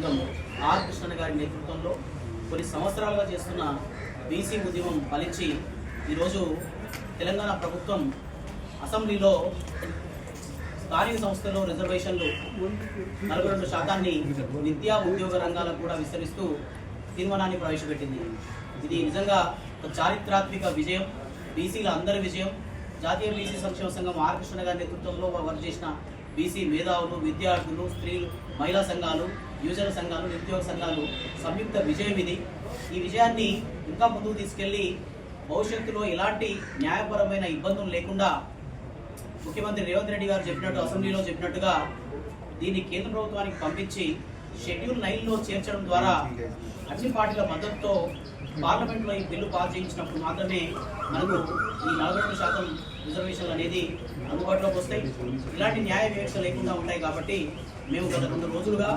బృందం ఆర్. కృష్ణ గారి నేతృత్వంలో కొన్ని సంవత్సరాలుగా చేస్తున్న బీసీ ఉద్యమం ఫలించి ఈరోజు తెలంగాణ ప్రభుత్వం అసెంబ్లీలో స్థానిక సంస్థల్లో రిజర్వేషన్లు నలభై రెండు శాతాన్ని విద్యా ఉద్యోగ రంగాలకు కూడా విస్తరిస్తూ తీర్మానాన్ని ప్రవేశపెట్టింది. ఇది నిజంగా ఒక చారిత్రాత్మక విజయం బీసీల అందరి విజయం. జాతీయ బీసీ సంక్షేమ సంఘం ఆర్. కృష్ణ గారి నేతృత్వంలో వర్క్ చేసిన బీసీ మేధావులు విద్యార్థులు స్త్రీలు మహిళా సంఘాలు యువజన సంఘాలు నిరుద్యోగ సంఘాలు సంయుక్త విజయం ఇది. ఈ విజయాన్ని ఇంకా ముందుకు తీసుకెళ్ళి భవిష్యత్తులో ఎలాంటి న్యాయపరమైన ఇబ్బందులు లేకుండా ముఖ్యమంత్రి రేవంత్ రెడ్డి గారు చెప్పినట్టు అసెంబ్లీలో చెప్పినట్టుగా దీన్ని కేంద్ర ప్రభుత్వానికి పంపించి షెడ్యూల్ నైన్లో చేర్చడం ద్వారా అన్ని పార్టీల మద్దతుతో పార్లమెంట్లో ఈ బిల్లు పాస్ చేయించినప్పుడు మాత్రమే మనకు ఈ నలభై రెండు శాతం రిజర్వేషన్లు అనేది అందుబాటులోకి వస్తాయి. ఇలాంటి న్యాయ వివక్ష లేకుండా ఉంటాయి కాబట్టి మేము గత రెండు రోజులుగా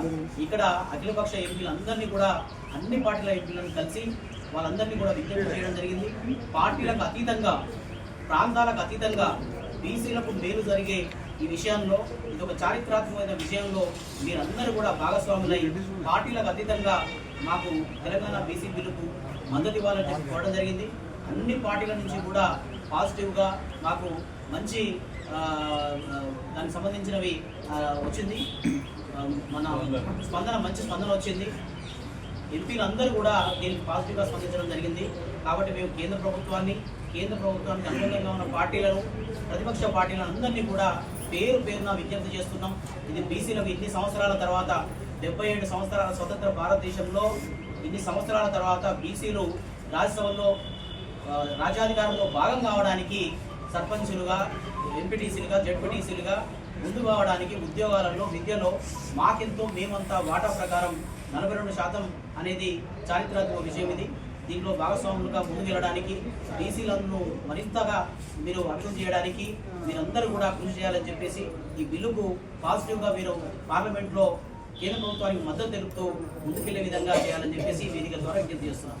ఇక్కడ అఖిలపక్ష ఎంపీలందరినీ కూడా అన్ని పార్టీల ఎంపీలను కలిసి వాళ్ళందరినీ కూడా విజ్ఞప్తి చేయడం జరిగింది. పార్టీలకు అతీతంగా ప్రాంతాలకు అతీతంగా బీసీలకు మేలు జరిగే ఈ విషయంలో ఇది ఒక చారిత్రాత్మకమైన విషయంలో మీరందరూ కూడా భాగస్వాములై పార్టీలకు అతీతంగా మాకు తెలంగాణ బీసీ బిల్లుకు మద్దతు ఇవ్వాలని చెప్పి కోరడం జరిగింది. అన్ని పార్టీల నుంచి కూడా పాజిటివ్గా మాకు మంచి దానికి సంబంధించినవి వచ్చింది. మన స్పందన మంచి స్పందన వచ్చింది. ఎంపీలు అందరూ కూడా దీనికి పాజిటివ్గా స్పందించడం జరిగింది. కాబట్టి మేము కేంద్ర ప్రభుత్వాన్ని కేంద్ర ప్రభుత్వానికి అనుగుణంగా ఉన్న పార్టీలను ప్రతిపక్ష పార్టీలను అందరినీ కూడా పేరు పేరున విజ్ఞప్తి చేస్తున్నాం. ఇది బీసీలకు ఇన్ని సంవత్సరాల తర్వాత డెబ్బై ఏడు సంవత్సరాల స్వతంత్ర భారతదేశంలో ఇన్ని సంవత్సరాల తర్వాత బీసీలు రాజ్యసభలో రాజ్యాధికారంలో భాగం కావడానికి సర్పంచులుగా ఎంపీటీసీలుగా జడ్పీటీసీలుగా ముందు కావడానికి ఉద్యోగాలలో విద్యలో మాకెంతో మేమంతా వాటా ప్రకారం నలభై రెండు శాతం అనేది చారిత్రాత్మక విషయం ఇది. దీనిలో భాగస్వాములుగా ముందుకెళ్ళడానికి బీసీలను మరింతగా మీరు అభివృద్ధి చేయడానికి మీరందరూ కూడా కృషి చేయాలని చెప్పేసి ఈ బిల్లుకు పాజిటివ్గా మీరు పార్లమెంట్లో కేంద్ర ప్రభుత్వానికి మద్దతు తెలుపుతూ ముందుకెళ్ళే విధంగా చేయాలని చెప్పేసి వేదిక ద్వారా విజ్ఞప్తి చేస్తున్నాం.